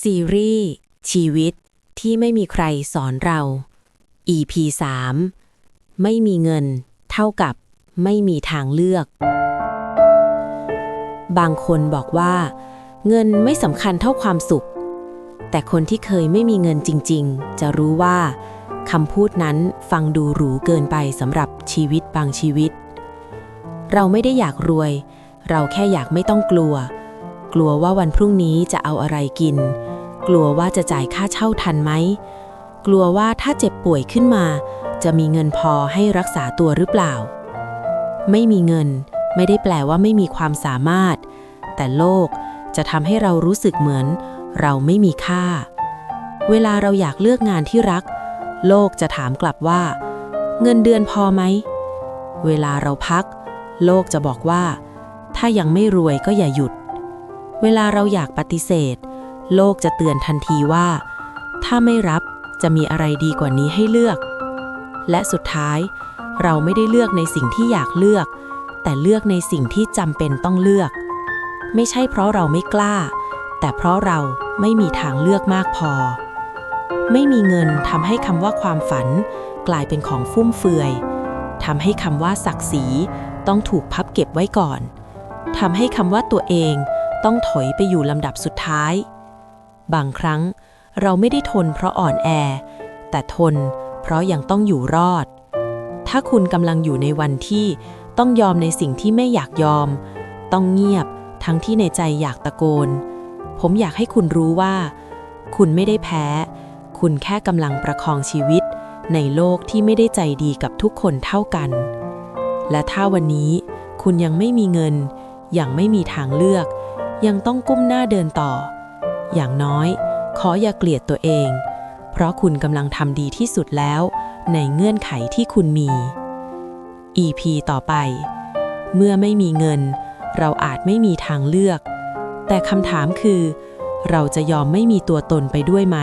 ซีรีส์ ชีวิตที่ไม่มีใครสอนเรา EP 3 ไม่มีเงิน เท่ากับไม่มีทางเลือก บางคนบอกว่า เงินไม่สำคัญเท่าความสุข แต่คนที่เคยไม่มีเงินจริง ๆ จะรู้ว่าคำพูดนั้นฟังดูหรูเกินไปสำหรับชีวิตบางชีวิต เราไม่ได้อยากรวย เราแค่อยากไม่ต้องกลัว กลัวว่าวันพรุ่งนี้จะเอาอะไรกิน กลัวว่าจะจ่ายค่าเช่าทันไหม กลัวว่าถ้าเจ็บป่วยขึ้นมา จะมีเงินพอให้รักษาตัวหรือเปล่า ไม่มีเงิน ไม่ได้แปลว่าไม่มีความสามารถ แต่โลกจะทำให้เรารู้สึกเหมือน เราไม่มีค่า เวลาเราอยากเลือกงานที่รัก โลกจะถามกลับว่า เงินเดือนพอไหม เวลาเราพัก โลกจะบอกว่า ถ้ายังไม่รวยก็อย่าหยุด เวลาเราอยากปฏิเสธ โลกจะเตือนทันทีว่า ถ้าไม่รับจะมีอะไรดีกว่านี้ให้เลือก และสุดท้าย เราไม่ได้เลือกในสิ่งที่อยากเลือก แต่เลือกในสิ่งที่จำเป็นต้องเลือก ไม่ใช่เพราะเราไม่กล้า แต่เพราะเราไม่มีทางเลือกมากพอ ไม่มีเงินทำให้คำว่าความฝัน กลายเป็นของฟุ่มเฟือยทำให้คำว่าศักดิ์ศรีต้องถูกพับเก็บไว้ก่อนทำให้คำว่าตัวเอง ต้องถอยไปอยู่ลำดับสุดท้าย บางครั้งเราไม่ได้ทนเพราะอ่อนแอ แต่ทนเพราะยังต้องอยู่รอด ถ้าคุณกำลังอยู่ในวันที่ต้องยอมในสิ่งที่ไม่อยากยอม ต้องเงียบทั้งที่ในใจอยากตะโกน ผมอยากให้คุณรู้ว่า คุณไม่ได้แพ้ คุณแค่กำลังประคองชีวิต ในโลกที่ไม่ได้ใจดีกับทุกคนเท่ากัน และถ้าวันนี้คุณยังไม่มีเงิน ยังไม่มีทางเลือก ยังต้องก้มหน้าเดินต่อ อย่างน้อย ขออย่าเกลียดตัวเอง เพราะคุณกำลังทำดีที่สุดแล้ว ในเงื่อนไขที่คุณมี EP ต่อไป เมื่อไม่มีเงิน เราอาจไม่มีทางเลือก แต่คำถามคือ เราจะยอมไม่มีตัวตนไปด้วยไหม